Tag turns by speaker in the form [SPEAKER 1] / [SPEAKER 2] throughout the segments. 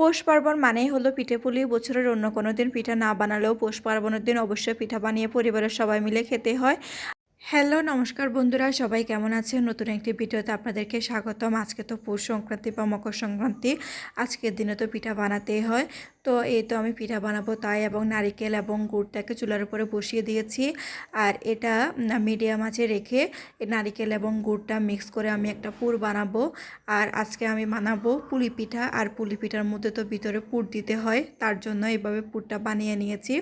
[SPEAKER 1] পৌষ পার্বণ মানেই হলো পিঠে পুলি, বছরের অন্য কোনো দিন পিঠা না বানালেও পৌষ পার্বণের দিন অবশ্যই পিঠা বানিয়ে পরিবারের সবাই মিলে খেতে হয়। হ্যালো, নমস্কার বন্ধুরা, সবাই কেমন আছে নতুন একটি ভিডিওতে আপনাদেরকে স্বাগতম। আজকে তো পৌষ সংক্রান্তি বা মকর সংক্রান্তি। আজকের দিনে তো পিঠা বানাতেই হয়। তো এই তো আমি পিঠা বানাবো তাই এবং নারিকেল এবং গুড়টাকে চুলার উপরে বসিয়ে দিয়েছি। আর এটা মিডিয়াম আছে রেখে নারিকেল এবং গুড়টা মিক্স করে আমি একটা পুর বানাবো। আর আজকে আমি বানাবো পুলি পিঠা। আর পুলি পিঠার মধ্যে তো ভিতরে পুর দিতে হয়, তার জন্য এইভাবে পুরটা বানিয়ে নিয়েছি।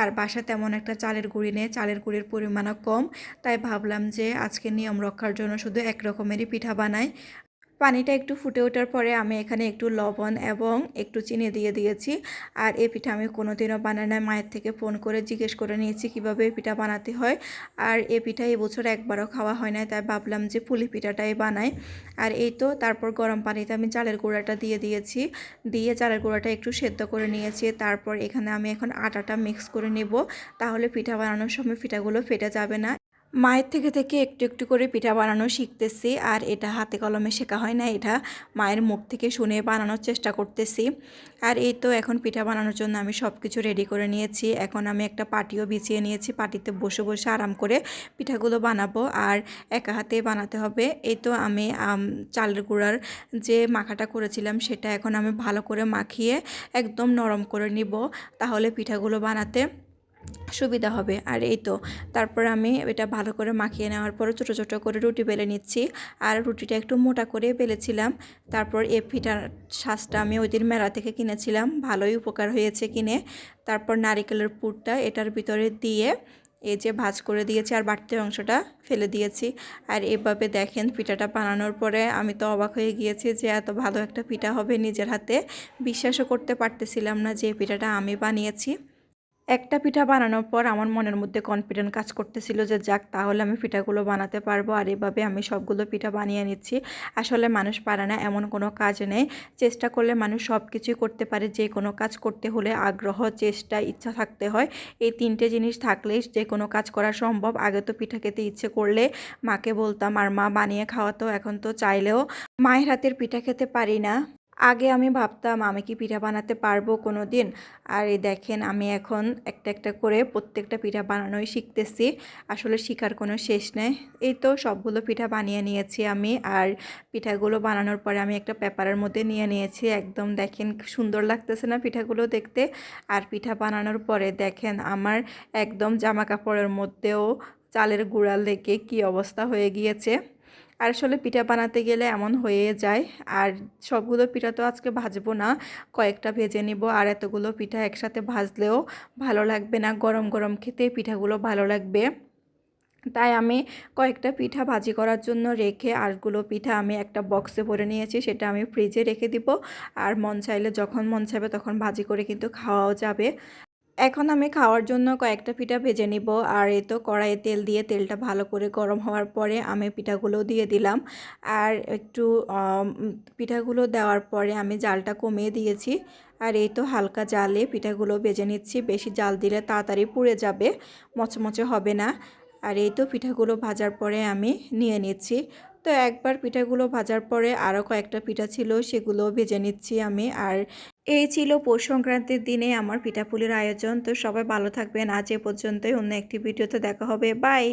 [SPEAKER 1] আর বাসা তেমন একটা চালের গুঁড়ি নেই, চালের গুঁড়ির পরিমাণও কম। তাই ভাবলাম যে আজকে নিয়ম রক্ষার জন্য শুধু এক রকমেরই পিঠা বানাই। পানিটা একটু ফুটে ওঠার পরে আমি এখানে একটু লবণ এবং একটু চিনি দিয়ে দিয়েছি। আর এই পিঠা আমি কোনোদিনও বানাই না মায়ের থেকে ফোন করে জিজ্ঞেস করে নিয়েছি, কীভাবে এই পিঠা বানাতে হয়? আর এই পিঠা এবছর একবারও খাওয়া হয় না তাই ভাবলাম যে পুলি পিঠাটাই বানাই। আর এই তো তারপর গরম পানিতে আমি চালের গুঁড়াটা দিয়ে দিয়েছি। দিয়ে চালের গুঁড়াটা একটু সেদ্ধ করে নিয়েছি। তারপর এখানে আমি এখন আটাটা মিক্স করে নেব। তাহলে পিঠা বানানোর সময় পিঠাগুলো ফেটে যাবে না। মায়ের থেকে থেকে একটু একটু করে পিঠা বানানো শিখতেছি, আর এটা হাতে কলমে শেখা হয় না, এটা মায়ের মুখ থেকে শুনে বানানোর চেষ্টা করতেছি। আর এই তো এখন পিঠা বানানোর জন্য আমি সব কিছু রেডি করে নিয়েছি। এখন আমি একটা পাটিও বিছিয়ে নিয়েছি, পাটিতে বসে বসে আরাম করে পিঠাগুলো বানাবো, আর একা হাতে বানাতে হবে। এই তো আমি, চালের গুঁড়ার যে মাখাটা করেছিলাম, সেটা এখন আমি ভালো করে মাখিয়ে একদম নরম করে নিব, তাহলে পিঠাগুলো বানাতে সুবিধা হবে। আর এই তো, তারপর আমি এটা ভালো করে মাখিয়ে নেওয়ার পরে ছোটো ছোটো করে রুটি বেলে নিচ্ছি। আর রুটিটা একটু মোটা করে বেলেছিলাম। তারপর এ পিঠার শ্বাসটা আমি ওই দিন মেলা থেকে কিনেছিলাম। ভালোই উপকার হয়েছে কিনে। তারপর নারিকেলের পুরটা এটার ভিতরে দিয়ে এই যে ভাজ করে দিয়েছি আর বাড়তি অংশটা ফেলে দিয়েছি। আর এভাবে দেখেন পিঠাটা বানানোর পরে আমি তো অবাক হয়ে গিয়েছি যে এত ভালো একটা পিঠা হবে নিজের হাতে। বিশ্বাসও করতে পারতেছিলাম না যে পিঠাটা আমি বানিয়েছি। একটা পিঠা বানানোর পর আমার মনের মধ্যে কনফিডেন্ট কাজ করতেছিল যে, যাক, তাহলে আমি পিঠাগুলো বানাতে পারব। আর এভাবে আমি সবগুলো পিঠা বানিয়ে নিচ্ছি। আসলে মানুষ পারে না, এমন কোনো কাজ নেই। চেষ্টা করলে মানুষ সব কিছুই করতে পারে। যে কোনো কাজ করতে হলে আগ্রহ, চেষ্টা, ইচ্ছা থাকতে হয়। এই তিনটে জিনিস থাকলেই যে কোনো কাজ করা সম্ভব। আগে তো পিঠা খেতে ইচ্ছে করলে মাকে বলতাম, আর মা বানিয়ে খাওয়াতো, এখন তো চাইলেও মায়ের হাতের পিঠা খেতে পারি না। আগে আমি ভাবতাম আমি কি পিঠা বানাতে পারব কোনো দিন আর এই দেখেন, আমি এখন একটা একটা করে প্রত্যেকটা পিঠা বানানোই শিখতেছি। আসলে শেখার কোনো শেষ নেই। এই তো সবগুলো পিঠা বানিয়ে নিয়েছি আমি। আর পিঠাগুলো বানানোর পরে আমি একটা পেপারের মধ্যে নিয়ে নিয়েছি। একদম দেখেন, সুন্দর লাগতেছে না পিঠাগুলো দেখতে। আর পিঠা বানানোর পরে দেখেন, আমার একদম জামা কাপড়ের মধ্যেও চালের গুঁড়া লেগে কি অবস্থা হয়ে গিয়েছে। আর আসলে পিঠা বানাতে গেলে এমন হয়ে যায়। আর সবগুলো পিঠা তো আজকে ভাজবো না, কয়েকটা ভেজে নিব আর এতগুলো পিঠা একসাথে ভাজলেও ভালো লাগবে না, গরম গরম খেতে পিঠাগুলো ভালো লাগবে। তাই আমি কয়েকটা পিঠা ভাজি করার জন্য রেখে আরগুলো পিঠা আমি একটা বক্সে ভরে নিয়েছি, সেটা আমি ফ্রিজে রেখে দিব। আর মন চাইলে যখন মন চাইবে তখন ভাজি করে কিন্তু খাওয়াও যাবে। এখন আমি খাওয়ার জন্য কয়েকটা পিঠা ভেজে নিব। আর এই তো কড়াইয়ে তেল দিয়ে তেলটা ভালো করে গরম হওয়ার পরে আমি পিঠাগুলো দিয়ে দিলাম। আর একটু পিঠাগুলো দেওয়ার পরে আমি জালটা কমিয়ে দিয়েছি। আর এই তো হালকা জালে পিঠাগুলো ভেজে নিচ্ছি। বেশি জাল দিলে তাড়াতাড়ি পুড়ে যাবে, মচমচে হবে না। আর এই তো পিঠাগুলো ভাজার পরে আমি নিয়ে নিচ্ছি। তো একবার পিঠাগুলো ভাজার পরে আরও কয়েকটা পিঠা ছিল, সেগুলো ভেজে নিচ্ছি আমি। আর এই ছিল পৌষ সংক্রান্তির দিনে আমার পিঠাপুলির আয়োজন। তো সবাই ভালো থাকবেন। আজ এ পর্যন্তই। অন্য একটি ভিডিওতে দেখা হবে। বাই।